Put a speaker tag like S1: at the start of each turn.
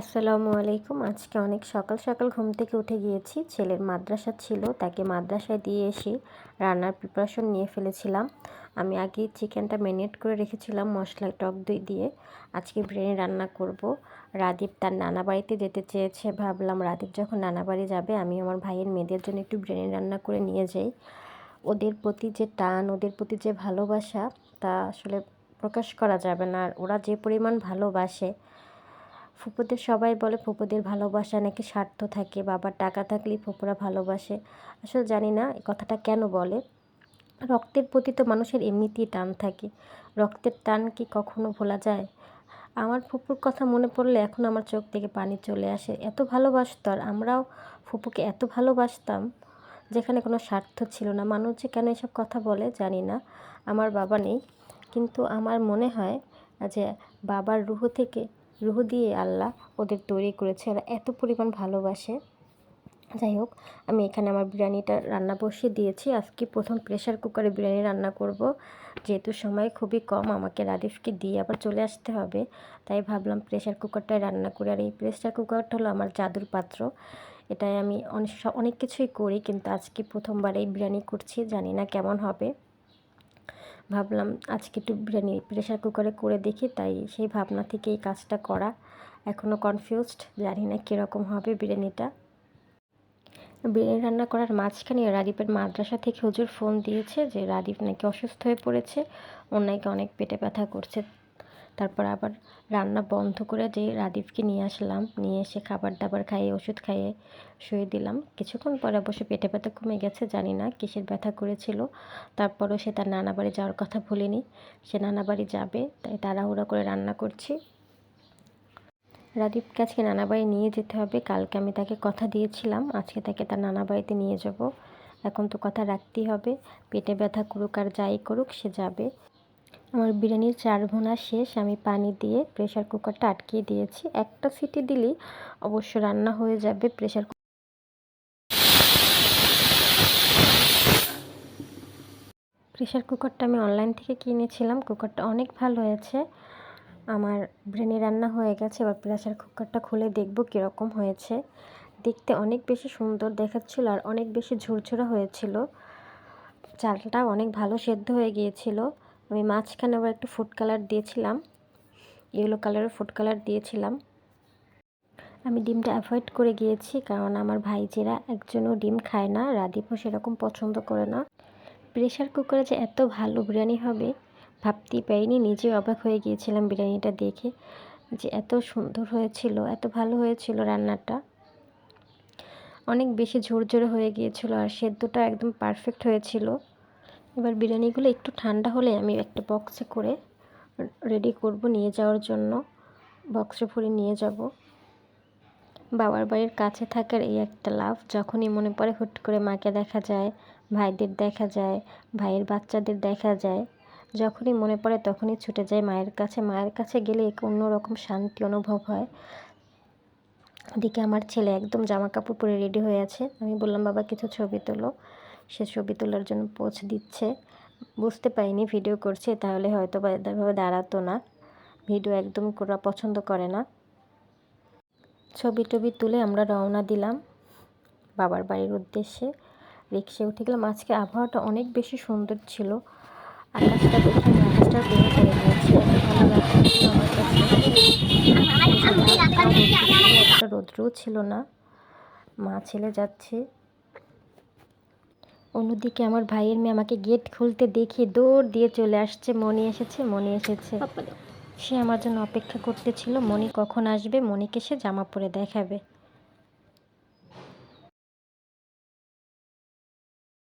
S1: আসসালামু আলাইকুম। আজকে অনেক সকাল সকাল ঘুম থেকে উঠে গিয়েছি। ছেলের মাদ্রাসা ছিল, তাকে মাদ্রাসায় দিয়ে এসে রান্নার প্রিপারেশন নিয়ে ফেলেছিলাম। আমি আগে চিকেনটা ম্যারিনেট করে রেখেছিলাম মশলা টক দই দিয়ে। আজকে বিরিয়ানি রান্না করব। রাদীপ তার নানা বাড়িতে যেতে চেয়েছে। ভাবলাম, রাদীপ যখন নানা বাড়ি যাবে, আমি আমার ভাইয়ের মেয়েদের জন্য একটু বিরিয়ানি রান্না করে নিয়ে যাই। ওদের প্রতি যে টান, ওদের প্রতি যে ভালোবাসা, তা আসলে প্রকাশ করা যাবে না। আর ওরা যে পরিমাণ ভালোবাসে ফুপুদের সবাই বলে ফুপুদের ভালোবাসা নাকি স্বার্থ থাকে, বাবার টাকা থাকলেই ফুপুরা ভালোবাসে। আসলে জানি না এই কথাটা কেন বলে। রক্তের প্রতি তো মানুষের এমনিতেই টান থাকে। রক্তের টান কি কখনো ভোলা যায়? আমার ফুপুর কথা মনে পড়লে এখন আমার চোখ থেকে পানি চলে আসে। এত ভালোবাসত আর আমরাও ফুপুকে এত ভালোবাসতাম, যেখানে কোনো স্বার্থ ছিল না। মানুষ যে কেন এসব কথা বলে জানি না, আমার বাবা নেই। কিন্তু আমার মনে হয় যে বাবার রুহ থেকে রুহ দিয়ে আল্লাহ ওদের তৈরি করেছে। ওরা এত পরিমাণ ভালোবাসে। যাই হোক, আমি এখানে আমার বিরিয়ানিটা রান্না বসিয়ে দিয়েছি। আজকে প্রথম প্রেশার কুকারে বিরিয়ানি রান্না করব। যেহেতু সময় খুবই কম, আমাকে রাদিফকে দিয়ে আবার চলে আসতে হবে। তাই ভাবলাম প্রেশার কুকারটায় রান্না করি। আর এই প্রেশার কুকারটা হলো আমার জাদুর পাত্র। এটাই আমি অনেক অনেক কিছুই করি, কিন্তু আজকে প্রথমবার এই বিরিয়ানি করছি। জানি না কেমন হবে। ভাবলাম আজকে একটু বিরিয়ানি প্রেশার কুকারে করে দেখি, তাই সেই ভাবনা থেকে এই কাজটা করা। এখনও কনফিউজড জানি না কীরকম হবে বিরিয়ানিটা। বিরিয়ানি রান্না করার মাঝখানে রাদীপের মাদ্রাসা থেকে হুজুর ফোন দিয়েছে যে রাদীপ নাকি অসুস্থ হয়ে পড়েছে, ওর নাকি অনেক পেটে ব্যথা করছে। তারপর আবার রান্না বন্ধ করে যে রাদীপকে নিয়ে আসলাম, নিয়ে এসে খাবার দাবার খাইয়ে, ওষুধ খাইয়ে শুয়ে দিলাম। কিছুক্ষণ পরে অবশ্য পেটে ব্যথা কমে গেছে, জানি না কিসের ব্যথা করেছিল। তারপরও সে তার নানা বাড়ি যাওয়ার কথা ভুলেনি। সে নানা বাড়ি যাবে, তাই তাড়াহুড়া করে রান্না করছি। রাদীপকে আজকে নানা বাড়ি নিয়ে যেতে হবে, কালকে আমি তাকে কথা দিয়েছিলাম, আজকে তাকে তার নানা বাড়িতে নিয়ে যাব। এখন তো কথা রাখতেই হবে, পেটে ব্যথা করুক আর যাই করুক সে যাবে। আমার বিরিয়ানির চার ভুনা শেষ, আমি পানি দিয়ে প্রেশার কুকারটা আটকিয়ে দিয়েছি। একটা সিটি দিলেই অবশ্য রান্না হয়ে যাবে প্রেশার প্রেশার কুকারটা আমি অনলাইন থেকে কিনেছিলাম কুকারটা অনেক ভালো হয়েছে। আমার বিরিয়ানি রান্না হয়ে গেছে, এবার প্রেশার কুকারটা খুলে দেখব কীরকম হয়েছে। দেখতে অনেক বেশি সুন্দর দেখাচ্ছিল আর অনেক বেশি ঝুরঝুরা হয়েছিল। চালটা অনেক ভালো সেদ্ধ হয়ে গিয়েছিল। আমি মাঝখানে আবার একটু ফুড কালার দিয়েছিলাম ইয়েলো কালারের ফুড কালার দিয়েছিলাম। আমি ডিমটা অ্যাভয়েড করে গিয়েছি, কারণ আমার ভাইজিরা একজনও ডিম খায় না, রাদীপও সেরকম পছন্দ করে না। প্রেশার কুকারে যে এত ভালো বিরিয়ানি হবে, ভাবতেই পারিনি নিজে অবাক হয়ে গিয়েছিলাম বিরিয়ানিটা দেখে, যে এত সুন্দর হয়েছিল, এত ভালো হয়েছিল রান্নাটা। অনেক বেশি ঝোরঝোরে হয়ে গিয়েছিল, আর সেদ্ধটা একদম পারফেক্ট হয়েছিল। এবার বিরিয়ানিগুলো একটু ঠান্ডা হলে আমি একটা বক্সে করে রেডি করব নিয়ে যাওয়ার জন্য। বক্সে ভরে নিয়ে যাব। বাবার বাড়ির কাছে থাকার এই একটা লাভ, যখনই মনে পড়ে হুট করে মাকে দেখা যায়, ভাইদের দেখা যায়, ভাইয়ের বাচ্চাদের দেখা যায়, যখনই মনে পড়ে তখনই ছুটে যায় মায়ের কাছে। মায়ের কাছে গেলে এক অন্যরকম শান্তি অনুভব হয়। এদিকে আমার ছেলে একদম জামা কাপড় পরে রেডি হয়ে আছে। আমি বললাম, বাবা, কিছু ছবি তোলো। সে ছবি তোলার জন্য পোজ দিচ্ছে। বুঝতে পারিনি ভিডিও করছে, তাহলে হয়তো বা এভাবে দাঁড়াতো না। ভিডিও একদম করা পছন্দ করে না। ছবি টবি তুলে আমরা রওনা দিলাম বাবার বাড়ির উদ্দেশ্যে। রিক্সে উঠে গেলাম। আজকে আবহাওয়াটা অনেক বেশি সুন্দর ছিল। আকাশটা দেখে আকাশটা রৌদ্রও ছিল না। মা ছেলে যাচ্ছে। অন্যদিকে আমার ভাইয়ের মেয়ে আমাকে গেট খুলতে দেখে দৌড় দিয়ে চলে আসছে। মনে এসেছে মনে এসেছে। সে আমার জন্য অপেক্ষা করতেছিল। মনি কখন আসবে? মনিকে সে জামা পরে দেখাবে।